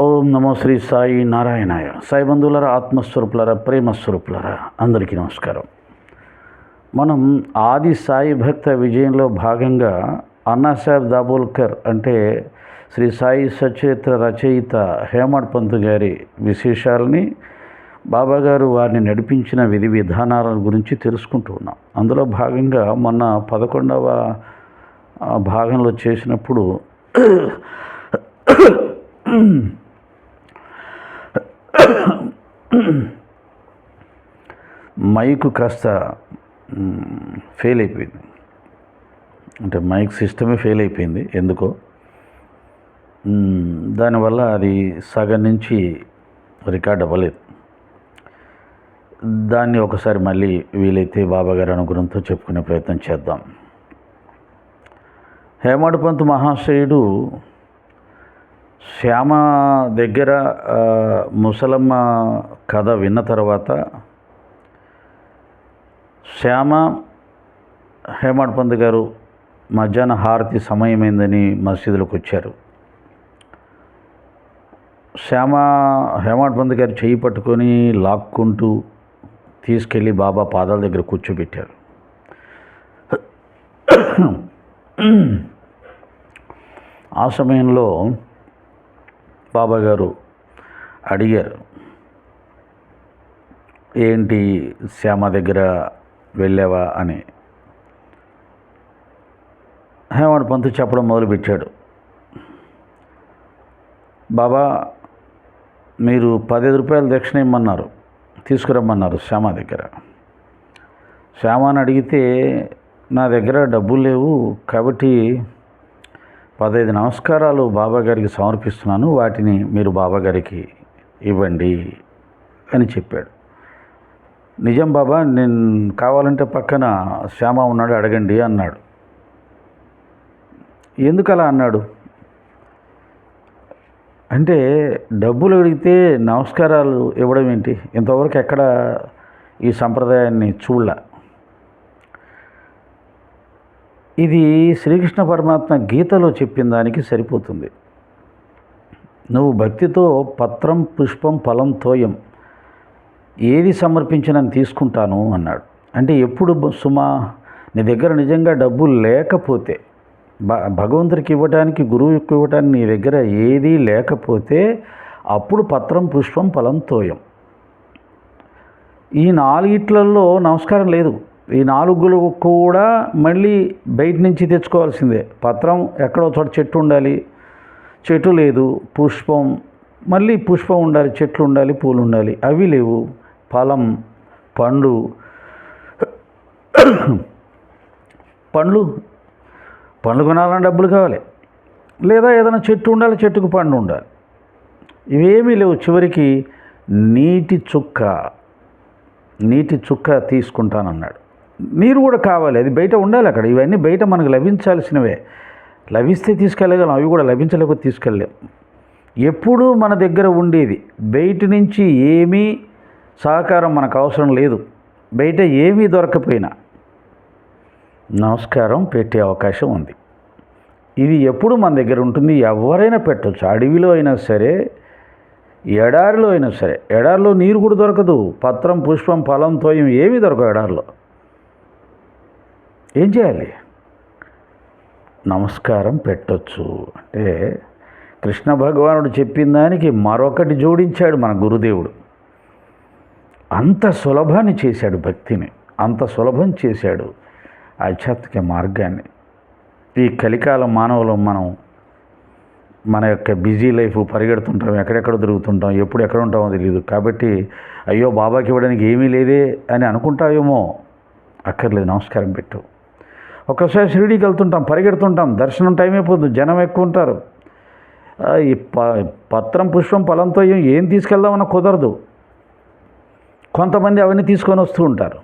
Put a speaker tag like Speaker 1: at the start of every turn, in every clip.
Speaker 1: ఓం నమో శ్రీ సాయి నారాయణాయ. సాయి బంధువులరా ఆత్మస్వరూపులరా ప్రేమస్వరూపులరా అందరికీ నమస్కారం. మనం ఆది సాయి భక్త విజయంలో భాగంగా అన్నాసాహెబ్ దాబోల్కర్ అంటే శ్రీ సాయి సచరిత్ర రచయిత హేమడ్ పంత్ గారి విశేషాలని బాబా గారు వారిని నడిపించిన విధి విధానాల గురించి తెలుసుకుంటూ ఉన్నాం. అందులో భాగంగా మొన్న పదకొండవ భాగంలో చేసినప్పుడు మైకు కాస్త ఫెయిల్ అయిపోయింది. అంటే మైక్ సిస్టమే ఫెయిల్ అయిపోయింది ఎందుకో. దానివల్ల అది సగం నుంచి రికార్డ్ అవ్వలేదు. దాన్ని ఒకసారి మళ్ళీ వీలైతే బాబాగారి అనుగుణంతో చెప్పుకునే ప్రయత్నం చేద్దాం. హేమడ్ పంత్ మహాశయుడు శ్యామ దగ్గర ముసలమ్మ కథ విన్న తర్వాత శ్యామ హేమడ్ పంత్ గారు మధ్యాహ్న హారతి సమయమైందని మసీదులకు వచ్చారు. శ్యామ హేమడ్ పంత్ గారు చేయి పట్టుకొని లాక్కుంటూ తీసుకెళ్ళి బాబా పాదాల దగ్గర కూర్చోబెట్టారు. ఆ సమయంలో బాబా గారు అడిగారు ఏంటి శ్యామ దగ్గర వెళ్ళావా? అని. హేమడ్ పంతు చెప్పడం మొదలుపెట్టాడు. బాబా మీరు పదిహేను రూపాయలు దక్షిణ ఇమ్మన్నారు తీసుకురమ్మన్నారు శ్యామ దగ్గర. శ్యామని అడిగితే నా దగ్గర డబ్బులు లేవు కాబట్టి పదహైదు నమస్కారాలు బాబా గారికి సమర్పిస్తున్నాను. వాటిని మీరు బాబాగారికి ఇవ్వండి అని చెప్పాడు. నిజం బాబా నేను కావాలంటే పక్కన శ్యామ ఉన్నాడు అడగండి అన్నాడు. ఎందుకు అలా అన్నాడు? అంటే డబ్బులు అడిగితే నమస్కారాలు ఇవ్వడం ఏంటి? ఇంతవరకు ఎక్కడ ఈ సంప్రదాయాన్ని చూడలే. ఇది శ్రీకృష్ణ పరమాత్మ గీతలో చెప్పిన దానికి సరిపోతుంది. నువ్వు భక్తితో పత్రం పుష్పం ఫలం తోయం ఏది సమర్పించినా తీసుకుంటాను అన్నాడు. అంటే ఎప్పుడు సుమా నీ దగ్గర నిజంగా డబ్బు లేకపోతే భ భగవంతుడికి ఇవ్వడానికి గురువుకి ఇవ్వడానికి నీ దగ్గర ఏదీ లేకపోతే అప్పుడు పత్రం పుష్పం ఫలం తోయం. ఈ నాలుగిట్లలో నమస్కారం లేదు. ఈ నాలుగులు కూడా మళ్ళీ బయట నుంచి తెచ్చుకోవాల్సిందే. పత్రం ఎక్కడో చోట చెట్టు ఉండాలి. చెట్టు లేదు. పుష్పం మళ్ళీ పుష్పం ఉండాలి చెట్లు ఉండాలి పూలు ఉండాలి. అవి లేవు. ఫలం పండు. పండ్లు పండ్లు కొనాలని డబ్బులు కావాలి. లేదా ఏదైనా చెట్టు ఉండాలి చెట్టుకు పండు ఉండాలి. ఇవేమీ లేవు. చివరికి నీటి చుక్క నీటి చుక్క తీసుకుంటానన్నాడు. నీరు కూడా కావాలి. అది బయట ఉండాలి అక్కడ. ఇవన్నీ బయట మనకు లభించాల్సినవే. లభిస్తే తీసుకెళ్ళగలం. అవి కూడా లభించలేకపోతే తీసుకెళ్ళలేం. ఎప్పుడూ మన దగ్గర ఉండేది. బయట నుంచి ఏమీ సహకారం మనకు అవసరం లేదు. బయట ఏమీ దొరకపోయినా నమస్కారం. పెట్టే అవకాశం ఉంది. ఇది ఎప్పుడు మన దగ్గర ఉంటుంది? ఎవరైనా పెట్టవచ్చు అడవిలో అయినా సరే ఎడారిలో అయినా సరే. ఎడారిలో నీరు కూడా దొరకదు. పత్రం పుష్పం ఫలం తోయం ఏమీ దొరకవు ఎడారిలో. ఏం చేయాలి? నమస్కారం పెట్టొచ్చు. అంటే కృష్ణ భగవానుడు చెప్పిన దానికి మరొకటి జోడించాడు మన గురుదేవుడు. అంత సులభాన్ని చేశాడు భక్తిని. అంత సులభం చేశాడు ఆధ్యాత్మిక మార్గాన్ని. ఈ కలికాల మానవులు మనం మన యొక్క బిజీ లైఫ్ పరిగెడుతుంటాం ఎక్కడెక్కడ తిరుగుతుంటాం ఎప్పుడు ఎక్కడ ఉంటామో తెలియదు కాబట్టి అయ్యో బాబాకి ఇవ్వడానికి ఏమీ లేదే అని అనుకుంటావేమో? అక్కర్లేదు నమస్కారం పెట్టు. ఒక్కసారి షిరిడీకి వెళ్తుంటాం పరిగెడుతుంటాం. దర్శనం టైం అయిపోతుంది జనం ఎక్కువ ఉంటారు. ఈ ప పత్రం పుష్పం ఫలంతో ఏం ఏం తీసుకెళ్దామన్నా కుదరదు. కొంతమంది అవన్నీ తీసుకొని వస్తూ ఉంటారు.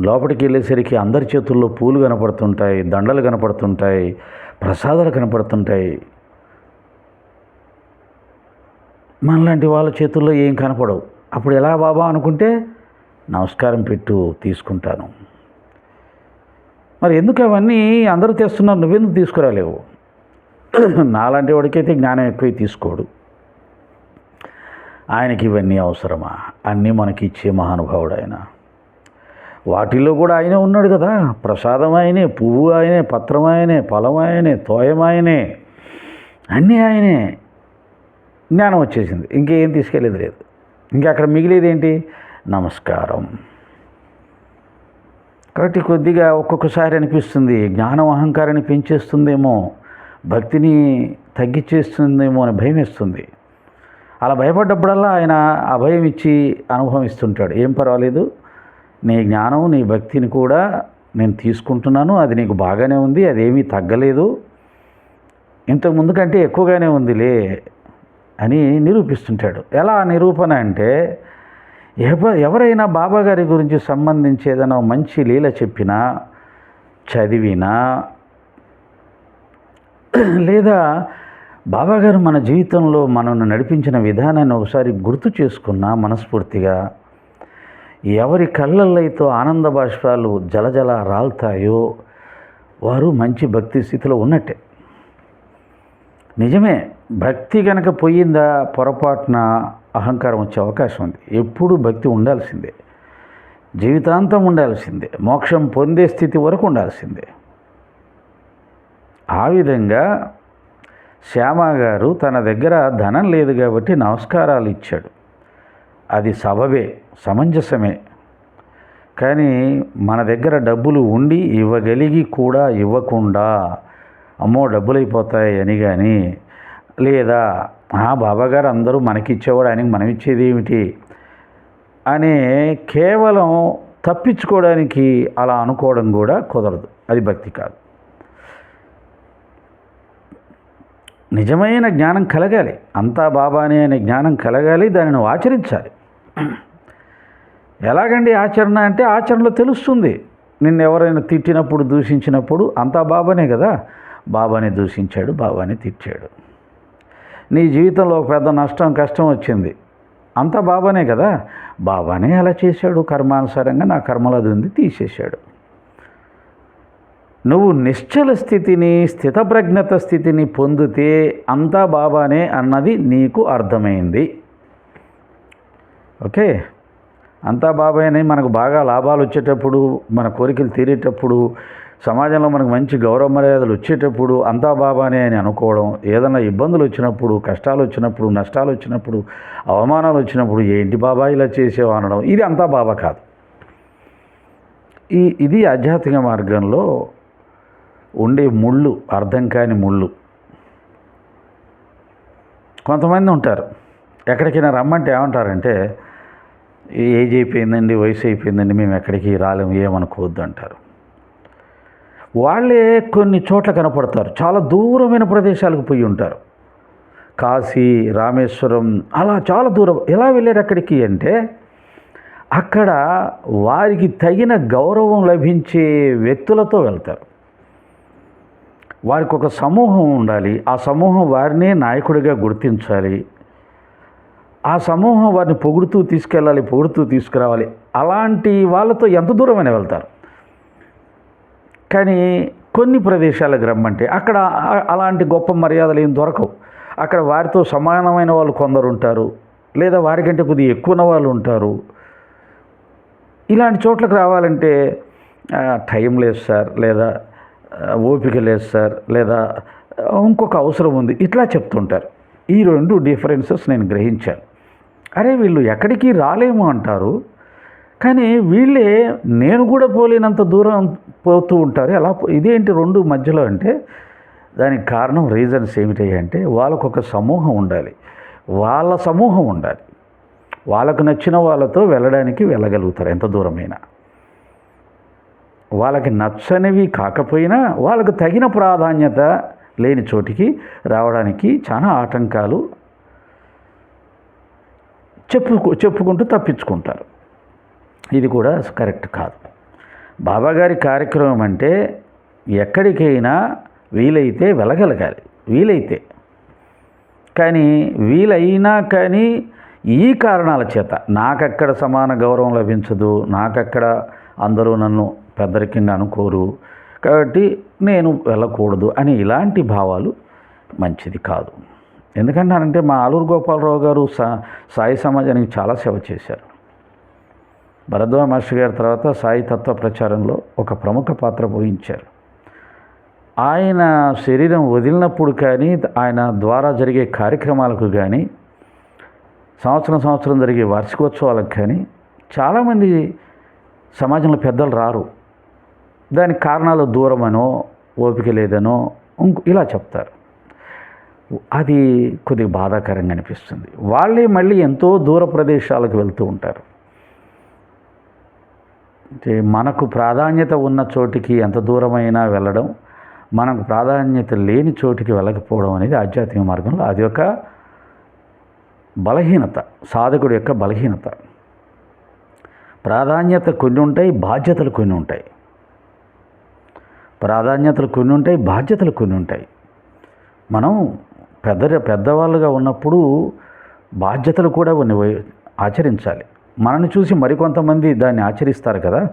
Speaker 1: లోపలికి వెళ్ళేసరికి అందరి చేతుల్లో పూలు కనపడుతుంటాయి దండలు కనపడుతుంటాయి ప్రసాదాలు కనపడుతుంటాయి. మనలాంటి వాళ్ళ చేతుల్లో ఏం కనపడవు. అప్పుడు ఎలా బాబా అనుకుంటే నమస్కారం పెట్టు తీసుకుంటాను. మరి ఎందుకు అవన్నీ అందరూ తెస్తున్నారు? నువ్వెందుకు తీసుకురాలేవు? నాలాంటి వాడికైతే జ్ఞానం ఎక్కువ తీసుకోడు. ఆయనకి ఇవన్నీ అవసరమా? అన్నీ మనకి ఇచ్చే మహానుభావుడు ఆయన వాటిల్లో కూడా ఆయనే ఉన్నాడు కదా. ప్రసాదం ఆయనే పువ్వు ఆయనే పత్రం ఆయనే ఫలం ఆయనే తోయం ఆయనే. అన్నీ ఆయనే. జ్ఞానం వచ్చేసింది. ఇంకేం తీసుకెళ్ళేది లేదు. ఇంకా అక్కడ మిగిలేది ఏంటి నమస్కారం. కాబట్టి కొద్దిగా ఒక్కొక్కసారి అనిపిస్తుంది. జ్ఞానం అహంకారాన్ని పెంచేస్తుందేమో భక్తిని తగ్గించేస్తుందేమో అని భయం వేస్తుంది అలా భయపడ్డప్పుడల్లా ఆయన ఆ భయం ఇచ్చి అనుభవిస్తుంటాడు ఏం పర్వాలేదు నీ జ్ఞానం నీ భక్తిని కూడా నేను తీసుకుంటున్నాను. అది నీకు బాగానే ఉంది అదేమీ తగ్గలేదు. ఇంతకు ముందు కంటే ఎక్కువగానే ఉందిలే అని నిరూపిస్తుంటాడు. ఎలా నిరూపణ అంటే ఎవ ఎవరైనా బాబాగారి గురించి సంబంధించి ఏదైనా మంచి లీల చెప్పినా చదివినా లేదా బాబాగారు మన జీవితంలో మనల్ని నడిపించిన విధానాన్ని ఒకసారి గుర్తు చేసుకున్నా మనస్ఫూర్తిగా ఎవరి కళ్ళల్లో ఆనంద బాష్పాలు జలజల రాలుతాయో వారు మంచి భక్తి స్థితిలో ఉన్నట్టే. నిజమే భక్తి కనుక పోయిందా పొరపాటున అహంకారం వచ్చే అవకాశం ఉంది. ఎప్పుడూ భక్తి ఉండాల్సిందే. జీవితాంతం ఉండాల్సిందే. మోక్షం పొందే స్థితి వరకు ఉండాల్సిందే. ఆ విధంగా శ్యామ గారు తన దగ్గర ధనం లేదు కాబట్టి నమస్కారాలు ఇచ్చాడు. అది సబబే సమంజసమే. కానీ మన దగ్గర డబ్బులు ఉండి ఇవ్వగలిగి కూడా ఇవ్వకుండా అమ్మో డబ్బులు అయిపోతాయి అని కానీ లేదా బాబాగారు అందరూ మనకిచ్చేవాడు ఆయనకి మనం ఇచ్చేది ఏమిటి? అనే కేవలం తప్పించుకోవడానికి అలా అనుకోవడం కూడా కుదరదు. అది భక్తి కాదు. నిజమైన జ్ఞానం కలగాలి. అంతా బాబానే అనే జ్ఞానం కలగాలి దానిని ఆచరించాలి. ఎలాగండి ఆచరణ అంటే ఆచరణలో తెలుస్తుంది. నిన్ను ఎవరైనా తిట్టినప్పుడు దూషించినప్పుడు అంతా బాబానే కదా. బాబానే దూషించాడు బాబానే తిట్టాడు. నీ జీవితంలో ఒక పెద్ద నష్టం కష్టం వచ్చింది. అంతా బాబానే కదా? బాబానే అలా చేశాడు. కర్మానుసారంగా నా కర్మలు అది ఉంది తీసేశాడు. నువ్వు నిశ్చల స్థితిని స్థితప్రజ్ఞత స్థితిని పొందితే అంతా బాబానే అన్నది నీకు అర్థమైంది. ఓకే? అంతా బాబాయని మనకు బాగా లాభాలు వచ్చేటప్పుడు మన కోరికలు తీరేటప్పుడు సమాజంలో మనకు మంచి గౌరవ మర్యాదలు వచ్చేటప్పుడు అంతా బాబానే అని అనుకోవడం ఏదైనా ఇబ్బందులు వచ్చినప్పుడు కష్టాలు వచ్చినప్పుడు నష్టాలు వచ్చినప్పుడు అవమానాలు వచ్చినప్పుడు ఏంటి బాబా ఇలా చేసేవా అనడం ఇది అంతా బాబా కాదు. ఈ ఇది ఆధ్యాత్మిక మార్గంలో ఉండే ముళ్ళు అర్థం కాని ముళ్ళు. కొంతమంది ఉంటారు ఎక్కడికైనా రమ్మంటే ఏమంటారంటే ఏజ్ అయిపోయిందండి వయసు అయిపోయిందండి మేము ఎక్కడికి రాలేము ఏమనుకోవద్దు అంటారు. వాళ్ళే కొన్ని చోట్ల కనపడతారు. చాలా దూరమైన ప్రదేశాలకు పోయి ఉంటారు. కాశీ రామేశ్వరం అలా చాలా దూరం. ఎలా వెళ్ళారు అక్కడికి అంటే అక్కడ వారికి తగిన గౌరవం లభించే వ్యక్తులతో వెళ్తారు. వారికి ఒక సమూహం ఉండాలి. ఆ సమూహం వారినే నాయకుడిగా గుర్తించాలి. ఆ సమూహం వారిని పొగుడుతూ తీసుకెళ్ళాలి పొగుడుతూ తీసుకురావాలి. అలాంటి వాళ్ళతో ఎంత దూరమైనా వెళ్తారు. కానీ కొన్ని ప్రదేశాలకు రమ్మంటే అక్కడ అలాంటి గొప్ప మర్యాదలు ఏం దొరకవు. అక్కడ వారితో సమానమైన వాళ్ళు కొందరు ఉంటారు. లేదా వారికంటే కొద్దిగా ఎక్కువ వాళ్ళు ఉంటారు. ఇలాంటి చోట్లకు రావాలంటే టైం లేదు సార్. లేదా ఓపిక లేదు సార్. లేదా ఇంకొక అవసరం ఉంది. ఇట్లా చెప్తుంటారు. ఈ రెండు డిఫరెన్సెస్ నేను గ్రహించాను. అరే వీళ్ళు ఎక్కడికి రాలేము అంటారు. కానీ వీళ్ళే నేను కూడా పోలేనంత దూరం పోతూ ఉంటారు. ఎలా ఇదేంటి రెండు మధ్యలో అంటే దానికి కారణం రీజన్స్ ఏమిటి అంటే వాళ్ళకు ఒక సమూహం ఉండాలి. వాళ్ళ సమూహం ఉండాలి. వాళ్ళకు నచ్చిన వాళ్ళతో వెళ్ళడానికి వెళ్ళగలుగుతారు ఎంత దూరమైనా. వాళ్ళకి నచ్చనివి కాకపోయినా వాళ్ళకు తగిన ప్రాధాన్యత లేని చోటికి రావడానికి చాలా ఆటంకాలు చెప్పుకు చెప్పుకుంటూ తప్పించుకుంటారు. ఇది కూడా కరెక్ట్ కాదు. బాబాగారి కార్యక్రమం అంటే ఎక్కడికైనా వీలైతే వెళ్ళగలగాలి. వీలైతే. కానీ వీలైనా కానీ ఈ కారణాల చేత నాకక్కడ సమాన గౌరవం లభించదు నాకక్కడ అందరూ నన్ను పెద్దరికంగా అనుకోరు కాబట్టి నేను వెళ్ళకూడదు అని ఇలాంటి భావాలు మంచిది కాదు. ఎందుకంటే అంటే మా ఆలూరు గోపాలరావు గారు సా సాయి సమాజానికి చాలా సేవ చేశారు. భరద్వాజ మహర్షి గారి తర్వాత సాయి తత్వ ప్రచారంలో ఒక ప్రముఖ పాత్ర పోయించారు. ఆయన శరీరం వదిలినప్పుడు కానీ ఆయన ద్వారా జరిగే కార్యక్రమాలకు కానీ సంవత్సరం సంవత్సరం జరిగే వార్షికోత్సవాలకు కానీ చాలామంది సమాజంలో పెద్దలు రారు. దానికి కారణాలు దూరమనో ఓపిక లేదనో ఇంకో ఇలా చెప్తారు. అది కొద్దిగా బాధాకరంగా అనిపిస్తుంది. వాళ్ళే మళ్ళీ ఎంతో దూర ప్రదేశాలకు వెళ్తూ ఉంటారు. మనకు ప్రాధాన్యత ఉన్న చోటికి ఎంత దూరమైనా వెళ్ళడం మనకు ప్రాధాన్యత లేని చోటికి వెళ్ళకపోవడం అనేది ఆధ్యాత్మిక మార్గంలో అది ఒక బలహీనత సాధకుడి యొక్క బలహీనత. ప్రాధాన్యత కొన్ని ఉంటాయి బాధ్యతలు కొన్ని ఉంటాయి. ప్రాధాన్యతలు కొన్ని ఉంటాయి బాధ్యతలు కొన్ని ఉంటాయి. మనం పెద్ద పెద్దవాళ్ళుగా ఉన్నప్పుడు బాధ్యతలు కూడా కొన్ని ఆచరించాలి. మనల్ని చూసి మరికొంతమంది దాన్ని ఆచరిస్తారు కదా.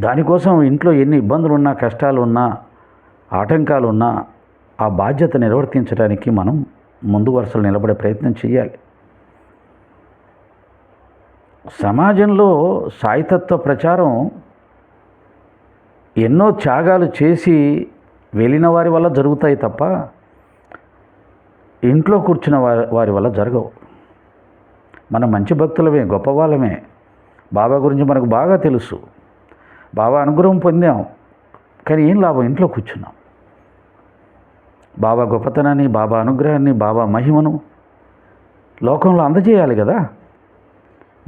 Speaker 1: దానికోసం ఇంట్లో ఎన్ని ఇబ్బందులు ఉన్నా కష్టాలు ఉన్నా ఆటంకాలు ఉన్నా ఆ బాధ్యత నిర్వర్తించడానికి మనం ముందు వరుసలు నిలబడే ప్రయత్నం చేయాలి సమాజంలో సాయితత్వ ప్రచారం ఎన్నో త్యాగాలు చేసి వెళ్ళిన వారి వల్ల జరుగుతాయి తప్ప ఇంట్లో కూర్చున్న వారి వారి వల్ల జరగవు. మనం మంచి భక్తులమే గొప్పవాళ్ళమే బాబా గురించి మనకు బాగా తెలుసు. బాబా అనుగ్రహం పొందాం. కానీ ఏం లాభం? ఇంట్లో కూర్చున్నాం. బాబా గొప్పతనాన్ని బాబా అనుగ్రహాన్ని బాబా మహిమను లోకంలో అందజేయాలి కదా.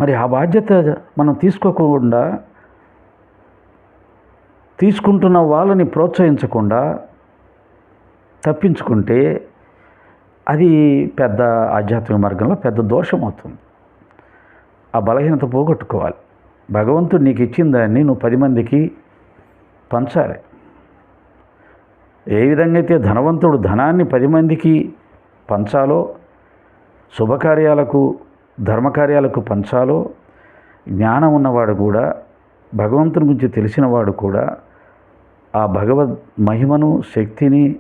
Speaker 1: మరి ఆ బాధ్యత మనం తీసుకోకుండా తీసుకుంటున్న వాళ్ళని ప్రోత్సహించకుండా తప్పించుకుంటే అది పెద్ద ఆధ్యాత్మిక మార్గంలో పెద్ద దోషం అవుతుంది ఆ బలహీనత పోగొట్టుకోవాలి. భగవంతుడు నీకు ఇచ్చిన దాన్ని నువ్వు పది మందికి పంచాలి. ఏ విధంగా అయితే ధనవంతుడు ధనాన్ని పది మందికి పంచాలో శుభకార్యాలకు ధర్మకార్యాలకు పంచాలో జ్ఞానం ఉన్నవాడు కూడా భగవంతుని గురించి తెలిసినవాడు కూడా ఆ భగవద్ మహిమను శక్తిని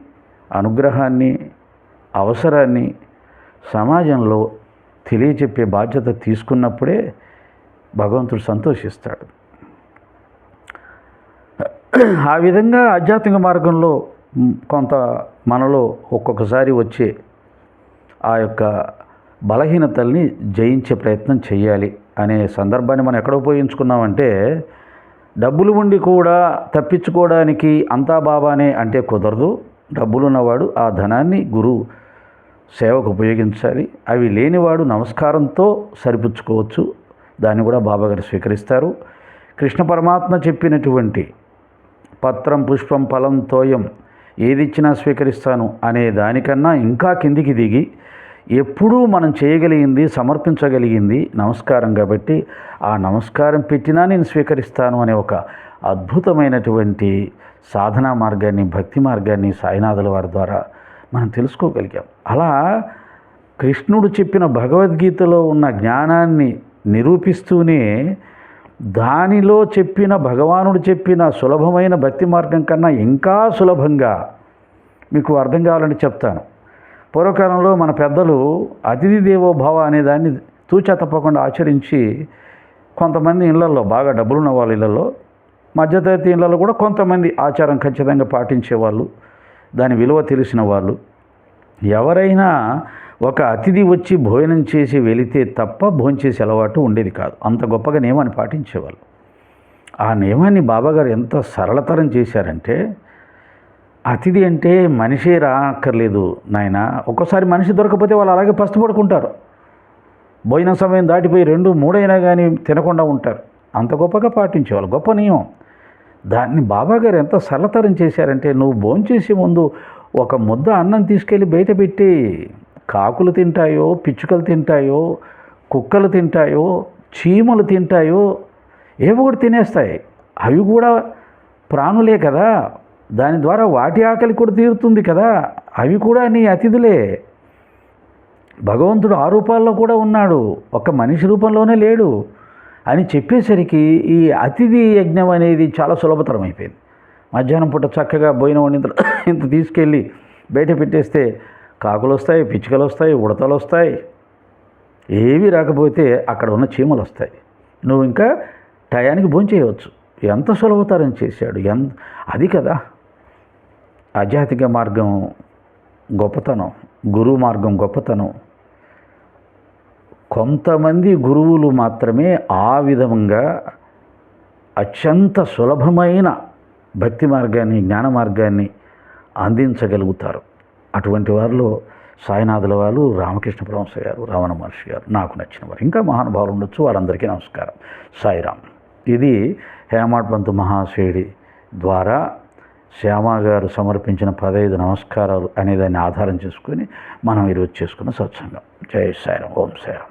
Speaker 1: అనుగ్రహాన్ని అవసరాన్ని సమాజంలో తెలియచెప్పే బాధ్యత తీసుకున్నప్పుడే భగవంతుడు సంతోషిస్తాడు. ఆ విధంగా ఆధ్యాత్మిక మార్గంలో కొంత మనలో ఒక్కొక్కసారి వచ్చే ఆ యొక్క బలహీనతల్ని జయించే ప్రయత్నం చేయాలి అనే సందర్భాన్ని మనం ఎక్కడ ఉపయోగించుకున్నామంటే డబ్బులు ఉండి కూడా తప్పించుకోవడానికి అంతా బాబానే అంటే కుదరదు. డబ్బులు ఉన్నవాడు ఆ ధనాన్ని గురువు సేవకు ఉపయోగించాలి. అవి లేనివాడు నమస్కారంతో సరిపుచ్చుకోవచ్చు. దాన్ని కూడా బాబాగారు స్వీకరిస్తారు. కృష్ణ పరమాత్మ చెప్పినటువంటి పత్రం పుష్పం ఫలం తోయం ఏదిచ్చినా స్వీకరిస్తాను అనే దానికన్నా ఇంకా కిందికి దిగి ఎప్పుడూ మనం చేయగలిగింది సమర్పించగలిగింది నమస్కారం కాబట్టి ఆ నమస్కారం పెట్టినా నేను స్వీకరిస్తాను అనే ఒక అద్భుతమైనటువంటి సాధనా మార్గాన్ని భక్తి మార్గాన్ని సాయినాథుల వారి ద్వారా మనం తెలుసుకోగలిగాం. అలా కృష్ణుడు చెప్పిన భగవద్గీతలో ఉన్న జ్ఞానాన్ని నిరూపిస్తూనే దానిలో చెప్పిన భగవానుడు చెప్పిన సులభమైన భక్తి మార్గం కన్నా ఇంకా సులభంగా మీకు అర్థం కావాలంటే చెప్తాను. పూర్వకాలంలో మన పెద్దలు అతిథి దేవోభావ అనే దాన్ని తూచా తప్పకుండా ఆచరించి కొంతమంది ఇళ్ళలో బాగా డబ్బులున్న వాళ్ళ ఇళ్ళలో మధ్యతరగతి ఇళ్ళలో కూడా కొంతమంది ఆచారం ఖచ్చితంగా పాటించేవాళ్ళు. దాని విలువ తెలిసిన వాళ్ళు ఎవరైనా ఒక అతిథి వచ్చి భోజనం చేసి వెళితే తప్ప భోజనం చేసే అలవాటు ఉండేది కాదు. అంత గొప్పగా నియమాన్ని పాటించేవాళ్ళు. ఆ నియమాన్ని బాబాగారు ఎంత సరళతరం చేశారంటే అతిథి అంటే మనిషే రాక్కర్లేదు నాయన ఒక్కోసారి మనిషి దొరకపోతే వాళ్ళు అలాగే పస్తుపడుకుంటారు భోజన సమయం దాటిపోయి రెండు మూడైనా కానీ తినకుండా ఉంటారు. అంత గొప్పగా పాటించేవాళ్ళు. గొప్ప నియమం. దాన్ని బాబాగారు ఎంత సరళతరం చేశారంటే నువ్వు భోంచేసే ముందు ఒక ముద్ద అన్నం తీసుకెళ్ళి బయట పెట్టి కాకులు తింటాయో పిచ్చుకలు తింటాయో కుక్కలు తింటాయో చీమలు తింటాయో ఏవో ఒకటి తినేస్తాయి. అవి కూడా ప్రాణులే కదా. దాని ద్వారా వాటి ఆకలి కూడా తీరుతుంది కదా. అవి కూడా నీ అతిథులే. భగవంతుడు ఆ రూపాల్లో కూడా ఉన్నాడు. ఒక మనిషి రూపంలోనే లేడు. అని చెప్పేసరికి ఈ అతిథి యజ్ఞం అనేది చాలా సులభతరం అయిపోయింది. మధ్యాహ్నం పూట చక్కగా భోజనం వండి ఇంత ఇంత తీసుకెళ్ళి బయట పెట్టేస్తే కాకులు వస్తాయి పిచ్చుకలు వస్తాయి ఉడతలు వస్తాయి. ఏవి రాకపోతే అక్కడ ఉన్న చీమలు వస్తాయి. నువ్వు ఇంకా టయానికి భోంచేయవచ్చు ఎంత సులభతరం చేశాడు? ఎంత అది కదా. ఆధ్యాత్మిక మార్గం గొప్పతనం గురువు మార్గం గొప్పతనం. కొంతమంది గురువులు మాత్రమే ఆ విధంగా అత్యంత సులభమైన భక్తి మార్గాన్ని జ్ఞాన మార్గాన్ని అందించగలుగుతారు. అటువంటి వారిలో సాయినాథుల వారు రామకృష్ణ పరమహంస గారు రావణ మహర్షి గారు నాకు నచ్చిన వారు. ఇంకా మహానుభావులు ఉండొచ్చు వారందరికీ నమస్కారం. సాయిరామ్. ఇది హేమాడ్ పంతు మహాశయుడి ద్వారా శ్యామ గారు సమర్పించిన పదహైదు నమస్కారాలు అనే దాన్ని ఆధారం చేసుకుని మనం ఈరోజు చేసుకున్న సత్సంగం. జై సాయిరామ్. ఓం సాయిరామ్.